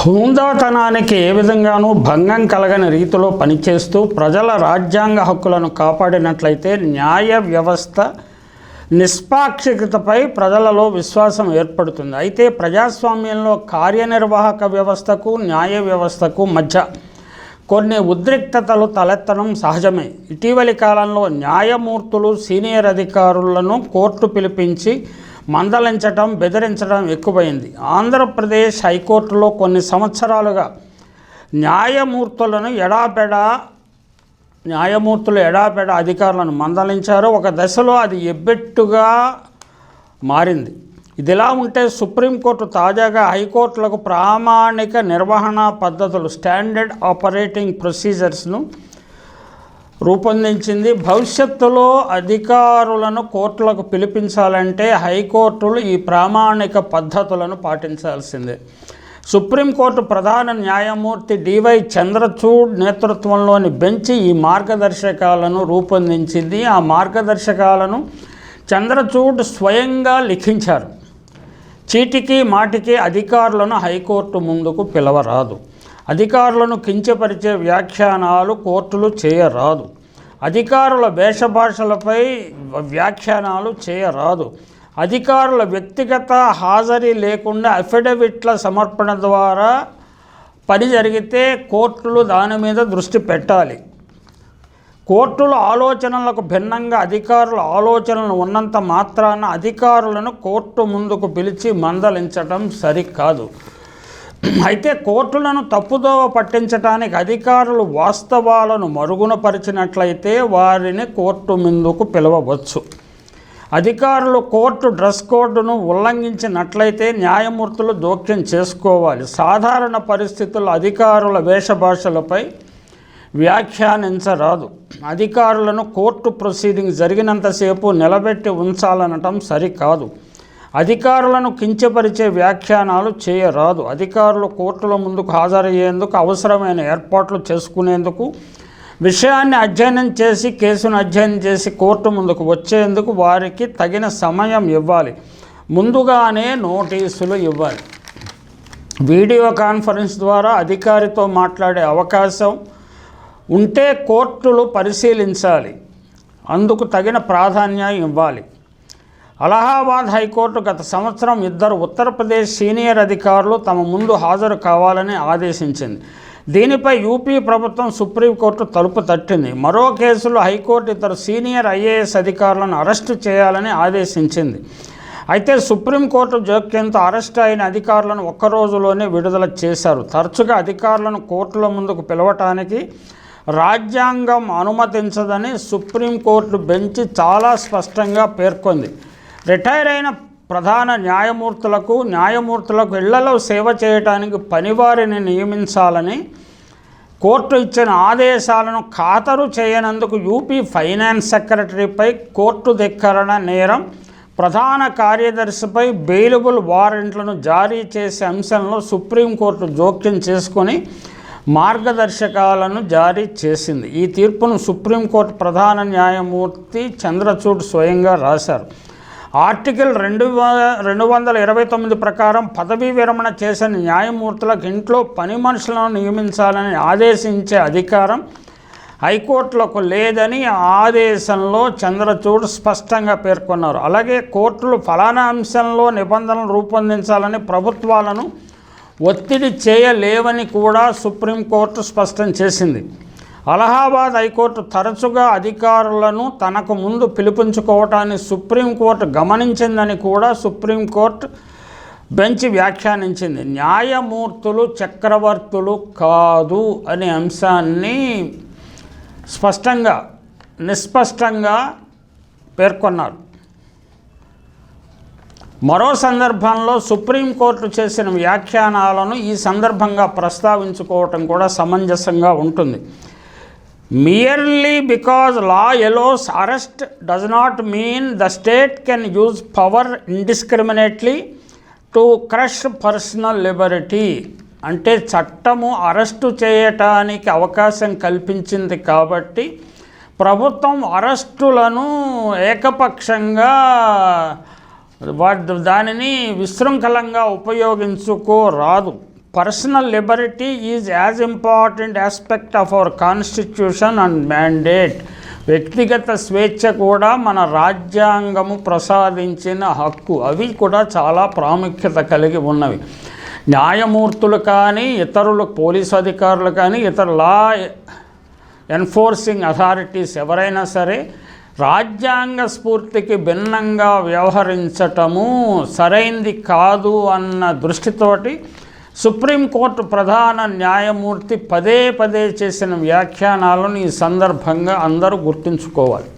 హుందాతనానికి ఏ విధంగానూ భంగం కలగని రీతిలో పనిచేస్తూ ప్రజల రాజ్యాంగ హక్కులను కాపాడినట్లయితే న్యాయ వ్యవస్థ నిష్పాక్షికతపై ప్రజలలో విశ్వాసం ఏర్పడుతుంది. అయితే ప్రజాస్వామ్యంలో కార్యనిర్వాహక వ్యవస్థకు న్యాయ వ్యవస్థకు మధ్య కొన్ని ఉద్రిక్తతలు తలెత్తడం సహజమే. ఇటీవలి కాలంలో న్యాయమూర్తులు సీనియర్ అధికారులను కోర్టు పిలిపించి మందలించటం బెదిరించడం ఎక్కువైంది. ఆంధ్రప్రదేశ్ హైకోర్టులో కొన్ని సంవత్సరాలుగా న్యాయమూర్తులను ఎడాపెడా న్యాయమూర్తులు ఎడాపెడా అధికారులను మందలించారు. ఒక దశలో అది ఎబ్బెట్టుగా మారింది. ఇదిలా ఉంటే సుప్రీంకోర్టు తాజాగా హైకోర్టులకు ప్రామాణిక నిర్వహణ పద్ధతులు స్టాండర్డ్ ఆపరేటింగ్ ప్రొసీజర్స్ను రూపొందించింది. భవిష్యత్తులో అధికారులను కోర్టులకు పిలిపించాలంటే హైకోర్టులు ఈ ప్రామాణిక పద్ధతులను పాటించాల్సిందే. సుప్రీంకోర్టు ప్రధాన న్యాయమూర్తి డివై చంద్రచూడ్ నేతృత్వంలోని బెంచ్ ఈ మార్గదర్శకాలను రూపొందించింది. ఆ మార్గదర్శకాలను చంద్రచూడ్ స్వయంగా లిఖించారు. చీటికి మాటికి అధికారులను హైకోర్టు ముందుకు పిలవరాదు. అధికారులను కించపరిచే వ్యాఖ్యానాలు కోర్టులు చేయరాదు. అధికారుల వేషభాషలపై వ్యాఖ్యానాలు చేయరాదు. అధికారుల వ్యక్తిగత హాజరీ లేకుండా అఫిడవిట్ల సమర్పణ ద్వారా పని జరిగితే కోర్టులు దాని మీద దృష్టి పెట్టాలి. కోర్టుల ఆలోచనలకు భిన్నంగా అధికారుల ఆలోచనలు ఉన్నంత మాత్రాన అధికారులను కోర్టు ముందుకు పిలిచి మందలించడం సరికాదు. అయితే కోర్టులను తప్పుదోవ పట్టించడానికి అధికారులు వాస్తవాలను మరుగునపరిచినట్లయితే వారిని కోర్టు ముందుకు పిలవవచ్చు. అధికారులు కోర్టు డ్రెస్ కోడ్ను ఉల్లంఘించినట్లయితే న్యాయమూర్తులు జోక్యం చేసుకోవాలి. సాధారణ పరిస్థితుల్లో అధికారుల వేషభాషలపై వ్యాఖ్యానించరాదు. అధికారులను కోర్టు ప్రొసీడింగ్ జరిగినంతసేపు నిలబెట్టి ఉంచాలనటం సరికాదు. అధికారులను కించపరిచే వ్యాఖ్యానాలు చేయరాదు. అధికారులు కోర్టుల ముందుకు హాజరయ్యేందుకు అవసరమైన ఏర్పాట్లు చేసుకునేందుకు విషయాన్ని అధ్యయనం చేసి కేసును అధ్యయనం చేసి కోర్టు ముందుకు వచ్చేందుకు వారికి తగిన సమయం ఇవ్వాలి. ముందుగానే నోటీసులు ఇవ్వాలి. వీడియో కాన్ఫరెన్స్ ద్వారా అధికారితో మాట్లాడే అవకాశం ఉంటే కోర్టులు పరిశీలించాలి. అందుకు తగిన ప్రాధాన్యం ఇవ్వాలి. అలహాబాద్ హైకోర్టు గత సంవత్సరం ఇద్దరు ఉత్తరప్రదేశ్ సీనియర్ అధికారులు తమ ముందు హాజరు కావాలని ఆదేశించింది. దీనిపై యూపీ ప్రభుత్వం సుప్రీంకోర్టు తలుపు తట్టింది. మరో కేసులో హైకోర్టు ఇద్దరు సీనియర్ ఐఏఎస్ అధికారులను అరెస్టు చేయాలని ఆదేశించింది. అయితే సుప్రీంకోర్టు జోక్యంతో అరెస్ట్ అయిన అధికారులను ఒక్క రోజులోనే విడుదల చేశారు. తరచుగా అధికారులను కోర్టుల ముందుకు పిలవటానికి రాజ్యాంగం అనుమతించదని సుప్రీంకోర్టు బెంచ్ చాలా స్పష్టంగా పేర్కొంది. రిటైర్ అయిన ప్రధాన న్యాయమూర్తులకు న్యాయమూర్తులకు ఇళ్ళలో సేవ చేయడానికి పనివారిని నియమించాలని కోర్టు ఇచ్చిన ఆదేశాలను ఖాతరు చేయనందుకు యూపీ ఫైనాన్స్ సెక్రటరీపై కోర్టు ధిక్కరణ నేరం ప్రధాన కార్యదర్శిపై బెయిలబుల్ వారెంట్లను జారీ చేసే అంశంలో సుప్రీంకోర్టు జోక్యం చేసుకొని మార్గదర్శకాలను జారీ చేసింది. ఈ తీర్పును సుప్రీంకోర్టు ప్రధాన న్యాయమూర్తి చంద్రచూడ్ స్వయంగా రాశారు. ఆర్టికల్ రెండు రెండు వందల ఇరవై తొమ్మిది ప్రకారం పదవీ విరమణ చేసిన న్యాయమూర్తులకు ఇంట్లో పని మనుషులను నియమించాలని ఆదేశించే అధికారం హైకోర్టులకు లేదని ఆదేశంలో చంద్రచూడ్ స్పష్టంగా పేర్కొన్నారు. అలాగే కోర్టులు ఫలానా అంశంలో నిబంధనలు రూపొందించాలని ప్రభుత్వాలను ఒత్తిడి చేయలేవని కూడా సుప్రీంకోర్టు స్పష్టం చేసింది. అలహాబాద్ హైకోర్టు తరచుగా అధికారులను తనకు ముందు పిలిపించుకోవటాన్ని సుప్రీంకోర్టు గమనించిందని కూడా సుప్రీంకోర్టు బెంచ్ వ్యాఖ్యానించింది. న్యాయమూర్తులు చక్రవర్తులు కాదు అనే అంశాన్ని స్పష్టంగా నిస్పష్టంగా పేర్కొన్నారు. మరో సందర్భంలో సుప్రీంకోర్టు చేసిన వ్యాఖ్యానాలను ఈ సందర్భంగా ప్రస్తావించుకోవటం కూడా సమంజసంగా ఉంటుంది. Merely because law allows arrest does not mean the state can use power indiscriminately to crush personal liberty అంటే చట్టము అరెస్టు చేయటానికి అవకాశం కల్పించింది కాబట్టి ప్రభుత్వం అరెస్టులను ఏకపక్షంగా వా దానిని విశృంఖలంగా ఉపయోగించుకోరాదు. Personal liberty is as important aspect of our constitution and mandate వ్యక్తిగత స్వేచ్ఛ కూడా మన రాజ్యాంగము ప్రసాదించిన హక్కు. అవి కూడా చాలా ప్రాముఖ్యత కలిగి ఉన్నవి. న్యాయమూర్తులు కానీ ఇతరులు పోలీసు అధికారులు కానీ ఇతర లా ఎన్ఫోర్సింగ్ అథారిటీస్ ఎవరైనా సరే రాజ్యాంగ స్ఫూర్తికి భిన్నంగా వ్యవహరించటము సరైంది కాదు అన్న దృష్టితోటి సుప్రీంకోర్టు ప్రధాన న్యాయమూర్తి పదే పదే చేసిన వ్యాఖ్యానాలను ఈ సందర్భంగా అందరూ గుర్తుంచుకోవాలి.